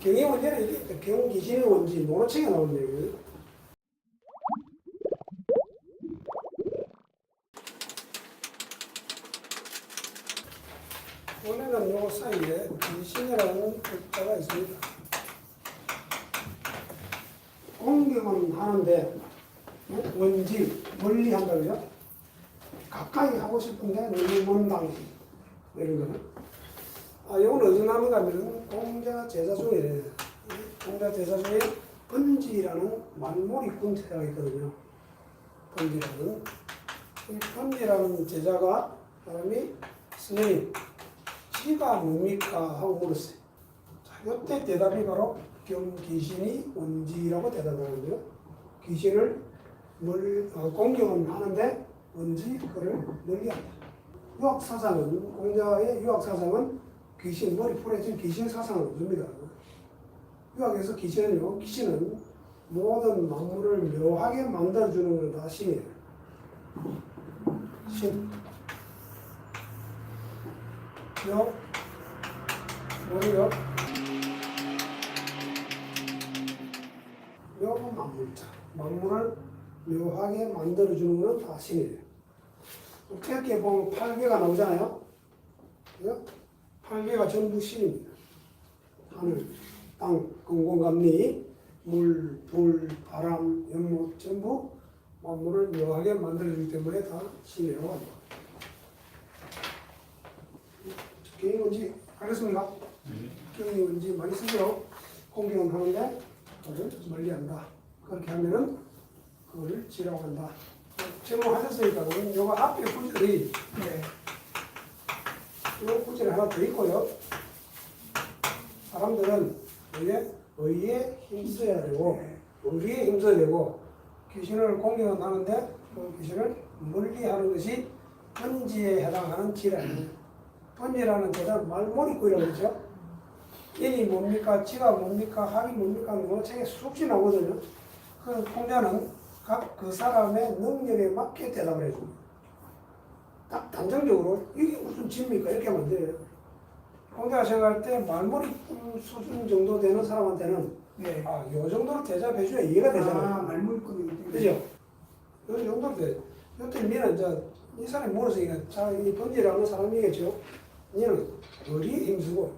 경의 원제는 이게 경기진의 원지 노노책에 나오는 얘기예요. 원래는 요 사이에 기신이라는 글자가 있습니다. 공경은 하는데 어? 원지 멀리 한다고요? 가까이 하고 싶은데 너무 먼 당시 뭐 이런 거는 아 이건 어디서 나는가 하면 공자 제자 중에 공자 제자 중에 번지라는 만몰이 군제자가 있거든요. 번지라는. 이 번지라는 제자가 사람이 스님 지가 뭡니까 하고 물었어요. 자 이때 대답이 바로 경귀신이 원지라고 대답하는데요. 귀신을 멀, 어, 공경은 하는데 뭔지 그를 멀리한다. 유학 사상은 공자의 유학 사상은 귀신 머리 풀어진 귀신 사상을 줍니다. 유학에서 귀신은요, 귀신은 모든 만물을 묘하게 만들어주는 걸다 신이에요. 신. 묘, 뭐요? 묘 만물자. 만물을 묘하게 만들어주는 건다 신이에요. 태엽기에 보면 8개가 나오잖아요. 그죠? 8개가 전부 신입니다. 하늘, 땅, 공공감리, 물, 불, 바람, 연못 전부 만물을 묘하게 만들어주기 때문에 다 신이라고 합니다. 경이 뭔지 알겠습니까? 경이 뭔지 많이 쓰죠. 공경은 하는데 그걸 멀리한다. 그렇게 하면은 그걸 지라고 한다. 제목하셨으니까 요거 앞에 구절이 네. 요 구절이 하나 더 있고요. 사람들은 의에 의에 힘써야 되고 의리에 힘써야 되고 귀신을 공격은 하는데 그 귀신을 멀리하는 것이 번지에 해당하는 지라는 번지라는 제단 말머리구이라고 그러죠. 인이 뭡니까? 지가 뭡니까? 합이 뭡니까? 뭐 책에 수없이 나오거든요. 그 공자는 각 그 사람의 능력에 맞게 대답을 해줍니다. 딱 단정적으로 이게 무슨 집입니까? 이렇게 하면 안 돼요. 공자가 생각할 때 말머리 수준 정도 되는 사람한테는 네. 아, 요 정도로 대답해줘야 이해가 아, 되잖아요. 말물꾼이 그죠? 요 정도로 돼. 여태 니는 이제 이 사람이 물었으니까 자, 이 번지라는 사람이겠죠. 니는 의리에 힘쓰고